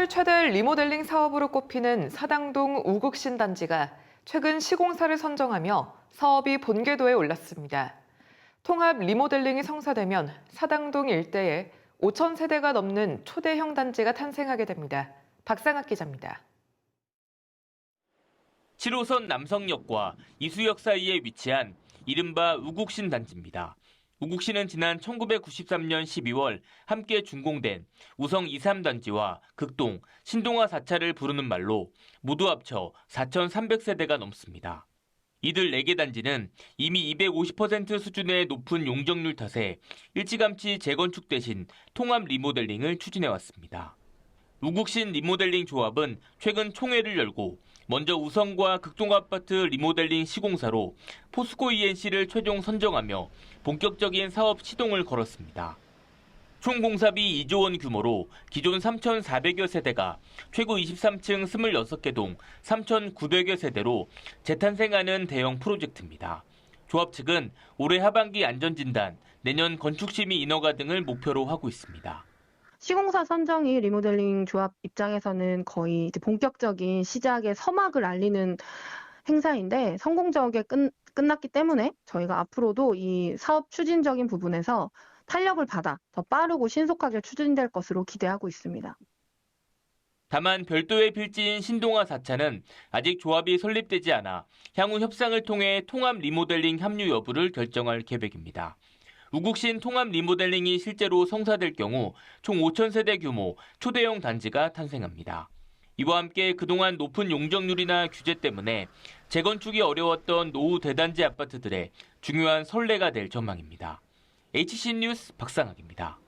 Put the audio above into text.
서울 최대 리모델링 사업으로 꼽히는 사당동 우국신 단지가 최근 시공사를 선정하며 사업이 본궤도에 올랐습니다. 통합 리모델링이 성사되면 사당동 일대에 5천 세대가 넘는 초대형 단지가 탄생하게 됩니다. 박상학 기자입니다. 7호선 남성역과 이수역 사이에 위치한 이른바 우국신 단지입니다. 우국신은 지난 1993년 12월 함께 준공된 우성 2, 3단지와 극동, 신동아 4차를 부르는 말로 모두 합쳐 4,300세대가 넘습니다. 이들 4개 단지는 이미 250% 수준의 높은 용적률 탓에 일찌감치 재건축 대신 통합 리모델링을 추진해왔습니다. 우국신 리모델링 조합은 최근 총회를 열고 먼저 우성과 극동아파트 리모델링 시공사로 포스코 ENC를 최종 선정하며 본격적인 사업 시동을 걸었습니다. 총 공사비 2조 원 규모로 기존 3,400여 세대가 최고 23층 26개 동 3,900여 세대로 재탄생하는 대형 프로젝트입니다. 조합 측은 올해 하반기 안전진단, 내년 건축심의 인허가 등을 목표로 하고 있습니다. 시공사 선정이 리모델링 조합 입장에서는 거의 이제 본격적인 시작의 서막을 알리는 행사인데 성공적에 끝, 끝났기 때문에 저희가 앞으로도 이 사업 추진적인 부분에서 탄력을 받아 더 빠르고 신속하게 추진될 것으로 기대하고 있습니다. 다만 별도의 필지인 신동아 4차는 아직 조합이 설립되지 않아 향후 협상을 통해 통합 리모델링 합류 여부를 결정할 계획입니다. 우국신 통합 리모델링이 실제로 성사될 경우 총 5천 세대 규모 초대형 단지가 탄생합니다. 이와 함께 그동안 높은 용적률이나 규제 때문에 재건축이 어려웠던 노후 대단지 아파트들의 중요한 선례가 될 전망입니다. HC 뉴스 박상학입니다.